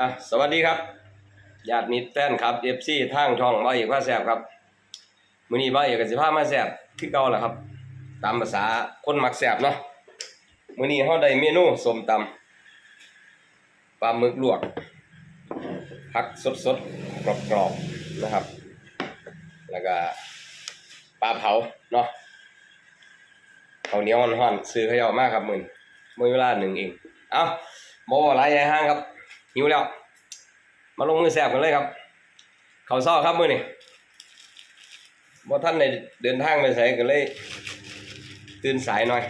อะสวัสดีครับญาติมิตรแฟนครับเอฟซีทางช่องบ้าเอกว่าแซบครับมื้อนี้บ้าเอกกับสิพามาแซบคือเก่าแหละครับ ตามภาษาคนมักแซบเนาะมื้อนี้เฮาได้เมนูส้มตำปลาหมึกลวกผักสดๆกรอบๆนะครับ แล้วก็ปลาเผาเนาะข้าเหนียวห่อนๆซื้อเขาเยามากครับมื้อมื้อเวลาหนึ่งเอง เอ้าบ่ว่าหลายใหญ่ห้างครับ หิวแล้ว มาลงมือแสบกันเลยครับ เขาวเศร้าครับมือนี่บ่ท่านในเดินทางไปใส่กันเลย ตื่นสายหน่อย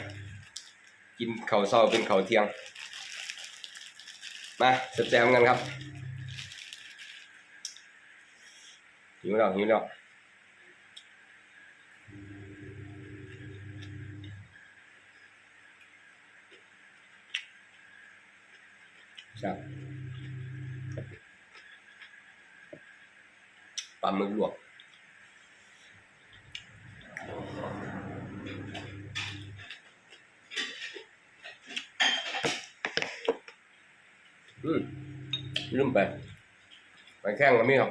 กินเขาวเศร้าเป็นเขาเที่ยง มาแซมกันครับ หิวแล้วหิวแล้วครับ ลาหมึกลวกอืมลืมไปไปแข้งกับมีครับ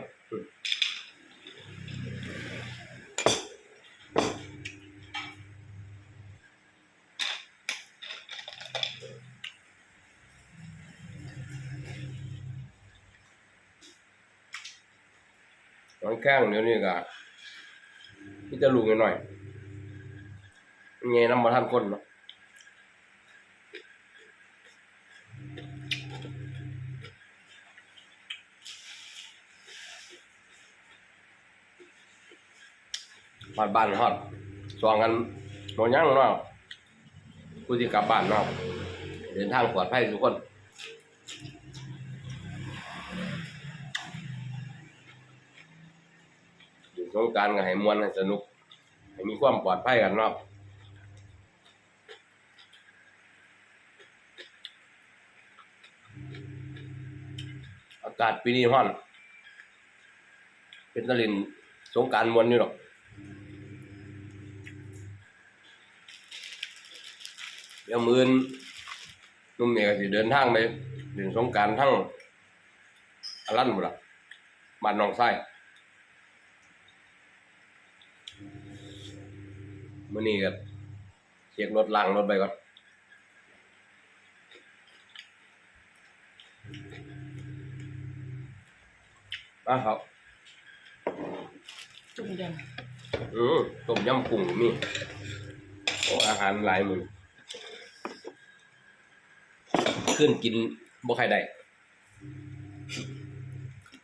น้อยแข้งเดี๋ยวนี้ก็ที่จะลุงหน่อยเงี้ยน้ำมาท่านคนเนาะฮอดบ้านฮอดสองกันโดนยังเนาะกูสิกลับบ้านเนาะเดินทางปลอดภัยทุกคน สงการก็ให้มวนให้สนุกให้มีความปลอดภัยกันเนาะอากาศปีนี้ร้อน เป็นตะลินสงการมวนอยู่หรอกเดี๋ยวมือนนุ่มเมียก็สิเดินทางไปถึงสงการทั้งอลันหมดละบ้านนองไส้ มื่อนี้ก็เช็ครถล้างรถไปก่อนมาครับจุ่มยอืมต้มยำกุ้งมีโอ้อาหารหลายมือขึ้นกินบ่ใครได้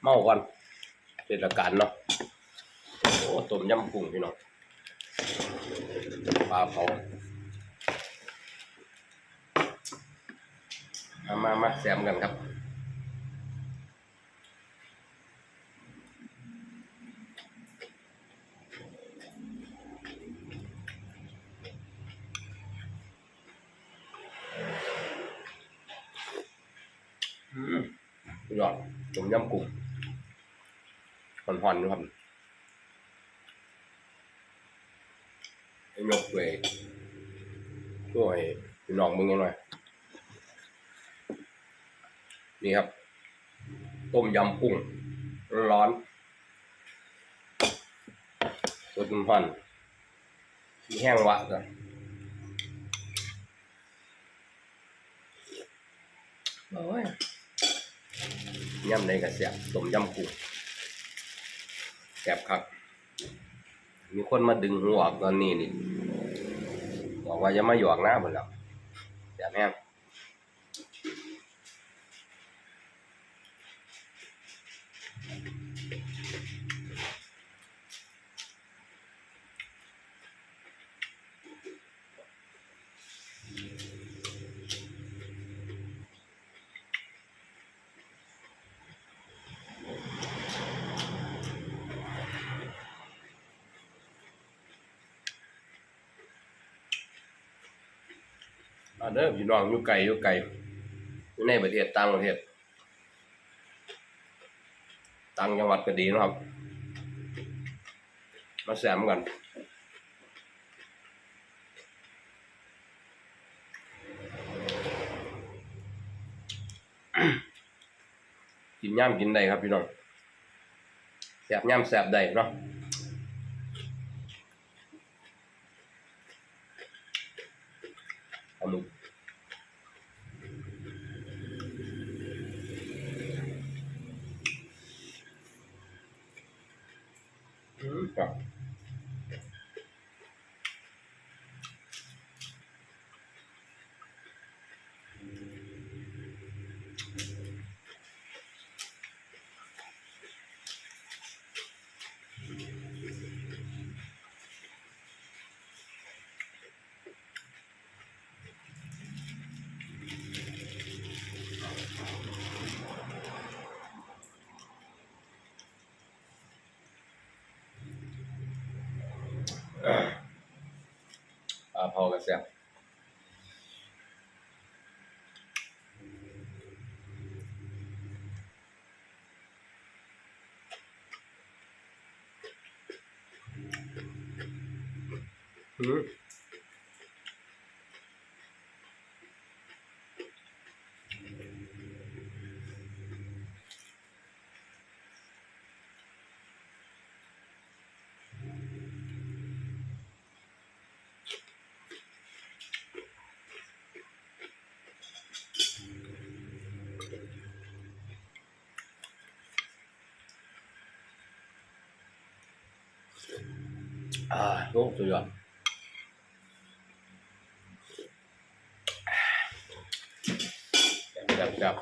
เมาก่อนเทศกาลเนาะโอ้ต้มยำกุ้งพี่น้อง ปลาเผามามามาแซมกันครับอืมยอดต้มยำกุ้งหอนๆด้วยครับให้ ยกเลยช่วยพี่น้องมึงหน่อยนี่ครับ ต้มยำกุ้ง ร้อนสดห่อนมีแห้งหวะจ้ะโอ้ยยำในกระเสียบต้มยำกุ้งแซ่บครับ มีคนมาดึงหัวออกตอนนี้นี่ บอกว่าจะมาหยอกหน้าหมดแล้วแซ่บแอันเด้อพี่น้องอยู่ไกลอยู่ไกลอยู่ในประเทศต่างประเทศต่างจังหวัดก็ดีนะครับ มาแซมกันกินย่ำกินได้ครับพี่น้องแสบย่ำแสบได้เนาะเอาหมึกอืมครับ ปลาเผา กระแสบอืมอ่าโอ้สุดยอดจับจับ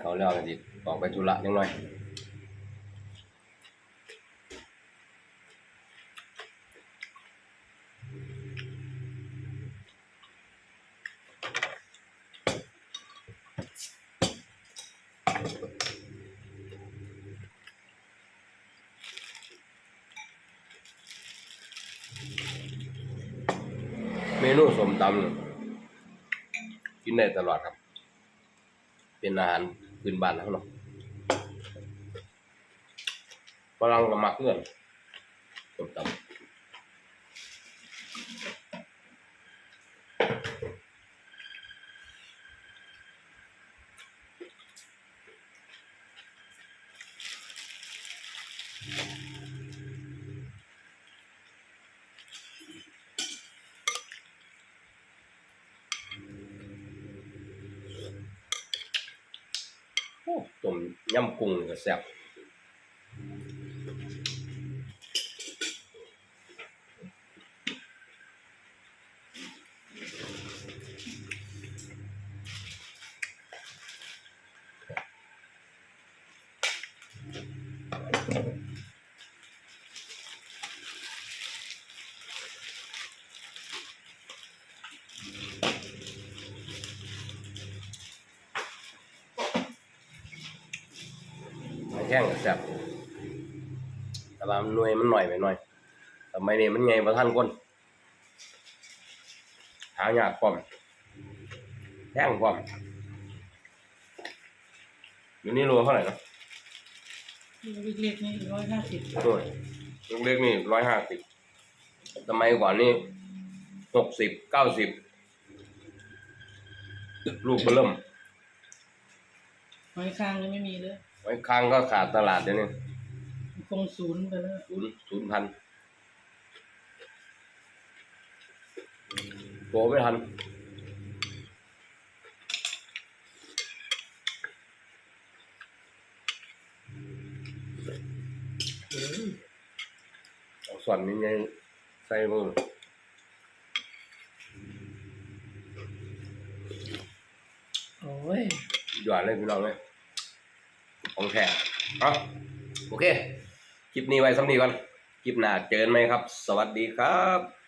เขาเล่ากันดิออกไปธุระยังหน่อย เมนูสมตำกินได้ตลอดครับ เป็นอาหารพื้นบ้านเขาเนาะฝรั่งก็มักเพื่อนสมตำ ต้มยำกุ้งก็แซ่บ แห้งก็แซ่บแต่ว่ามันหน่วยมันหน่อยไปหน่อยแต่ไม่นี่มันไงบ่ทันคนหายากพร้อมแห้งพร้อมอยู่นี่โลเท่าไหร่นะเล็กๆนี่ร้อยห้าสิบโอ้ยลูกเล็กนี่ร้อยห้าสิบสมัยก่อนนี่หกสิบเก้าสิบลูกเบอร์เริ่มหอยคางยังไม่มีเลย ไว้ค้างก็ขาดตลาดเดี๋ยวนี้คงศูนย์ไปแล้วศูนย์ศูนย์พันโตไม่ทันเอาส่วนนี้ไงใส่มือโอ้ยหยอดเลยพี่น้องเลย ของแท้เอาโอเค คลิปนี้ไว้สำนีก่อน คลิปหน้าเจอกันไหมครับ สวัสดีครับ